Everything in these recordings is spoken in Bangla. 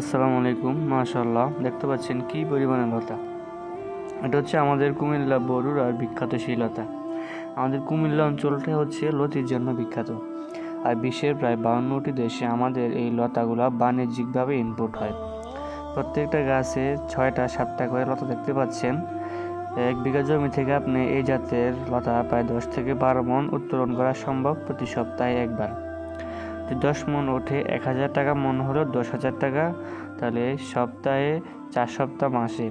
আসসালামু আলাইকুম মাশাল্লাহ দেখতে পাচ্ছেন কি পরিমাণে লতা। এটা হচ্ছে আমাদের কুমিল্লা বরুর আর বিখ্যাত সেই লতা। আমাদের কুমিল্লা অঞ্চলটা হচ্ছে লতির জন্য বিখ্যাত। আর বিশ্বের প্রায় বাউন্নটি দেশে আমাদের এই লতাগুলা বাণিজ্যিকভাবে ইনপুট হয়। প্রত্যেকটা গাছে ছয়টা, সাতটা করে লতা দেখতে পাচ্ছেন। এক বিঘা জমি থেকে আপনি এই জাতের লতা প্রায় দশ থেকে বারো মন উত্তোলন করা সম্ভব প্রতি সপ্তাহে একবার। দশ মন ওঠে, এক হাজার টাকা মন হলো দশ হাজার টাকা। তাহলে সপ্তাহে চার সপ্তাহ মাসে।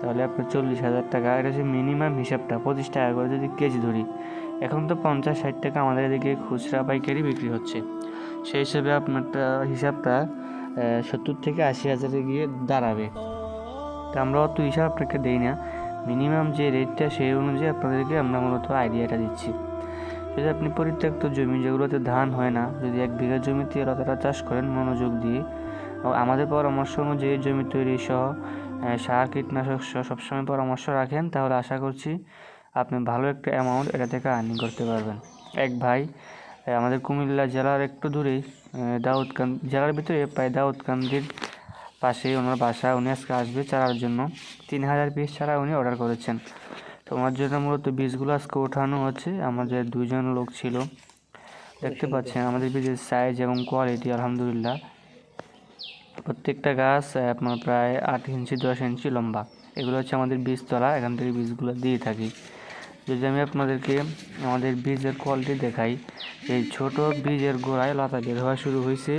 তাহলে আপনার চল্লিশ হাজার টাকা। এটা হচ্ছে মিনিমাম হিসাবটা। পঁচিশ টাকা করে যদি কেজি ধরি, এখন তো পঞ্চাশ ষাট টাকা আমাদের এদিকে খুচরা পাইকারি বিক্রি হচ্ছে। সেই হিসেবে আপনারটা হিসাবটা সত্তর থেকে আশি হাজারে গিয়ে দাঁড়াবে। তা আমরা অত হিসাব আপনাকে দেই না। মিনিমাম যে রেটটা সেই অনুযায়ী আপনাদেরকে আমরা মূলত আইডিয়াটা দিচ্ছি। যদি আপনি পরিত্যক্ত জমি যেগুলোতে ধান হয় না যদি এক বিঘা জমিতে লতাটা চাষ করেন মনোযোগ দিয়ে আমাদের পরামর্শ অনুযায়ী জমি তৈরি সহ সার কীটনাশক সহ সবসময় পরামর্শ রাখেন তাহলে আশা করছি আপনি ভালো একটা অ্যামাউন্ট এটা থেকে আর্নিং করতে পারবেন। এক ভাই আমাদের কুমিল্লা জেলার একটু দূরেই আহ, দাউদকান্দি জেলার ভিতরে প্রায় দাউদকান্দির পাশে ওনার বাসা উনি আজকে আসবে চারার জন্য। তিন হাজার পিস ছাড়া উনি অর্ডার করেছেন। তো ওনার জন্য মূলত বীজগুলো আজকে ওঠানো হচ্ছে। আমাদের দুজন লোক ছিল। দেখতে পাচ্ছেন আমাদের বীজের সাইজ এবং কোয়ালিটি আলহামদুলিল্লাহ। প্রত্যেকটা গাছ আপনার প্রায় আট ইঞ্চি দশ ইঞ্চি লম্বা। এগুলো হচ্ছে আমাদের বীজতলা এখান থেকে বীজগুলো দিয়ে থাকি। যদি আমি আপনাদেরকে আমাদের বীজের কোয়ালিটি দেখাই এই ছোট বীজের গোড়ায় লতা বের হওয়া শুরু হয়েছে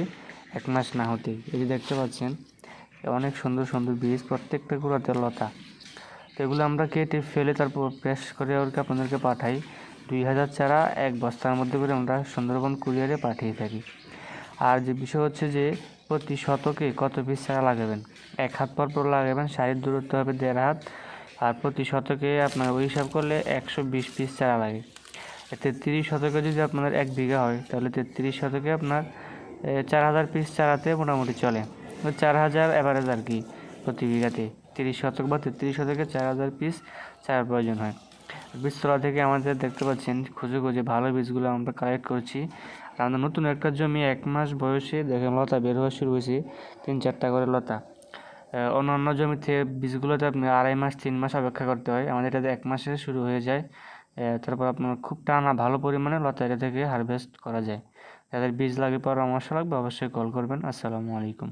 এক মাস না হতেই। এই যে দেখতে পাচ্ছেন অনেক সুন্দর সুন্দর বীজ প্রত্যেকটা গোড়াতে লতা। এগুলো আমরা কেটে ফেলে তারপর প্রেস করে ওরকে আপনাদেরকে পাঠাই। দুই হাজার চারা এক বস্তার মধ্যে করে আমরা সুন্দরবন কুরিয়ারে পাঠিয়ে থাকি। আর যে বিষয় হচ্ছে যে, প্রতি শতকে কত পিস চারা লাগাবেন? এক হাত পর পর লাগাবেন সাইড দূরত্ব হবে দেড় হাত। আর প্রতি শতকে আপনার ওই হিসাব করলে একশো বিশ পিস চারা লাগে। তেত্রিশ শতকে যদি আপনার এক বিঘা হয়, তাহলে তেত্রিশ শতকে আপনার চার হাজার পিস চারাতে মোটামুটি চলে। চার হাজার অ্যাভারেজ আর কি প্রতি বিঘাতে। তিরিশ শতক বা তেত্রিশ শতকে চার হাজার পিস চারার প্রয়োজন হয়। বীজতলা থেকে আমাদের দেখতে পাচ্ছেন, খুঁজে খুঁজে ভালো বীজগুলো আমরা কালেক্ট করছি। আমাদের নতুন একটা জমি এক মাস বয়সে দেখেন লতা বের হওয়া শুরু হয়েছে তিন চারটা করে লতা। অন্যান্য জমিতে বীজগুলোতে আপনি আড়াই মাস, তিন মাস অপেক্ষা করতে হয়। আমাদের এটাতে এক মাসে শুরু হয়ে যায়। তারপর আপনার খুব টানা ভালো পরিমাণে লতা এটা থেকে হারভেস্ট করা যায়। যাদের বীজ লাগে, পরামর্শ লাগবে অবশ্যই কল করবেন। আসসালামু আলাইকুম।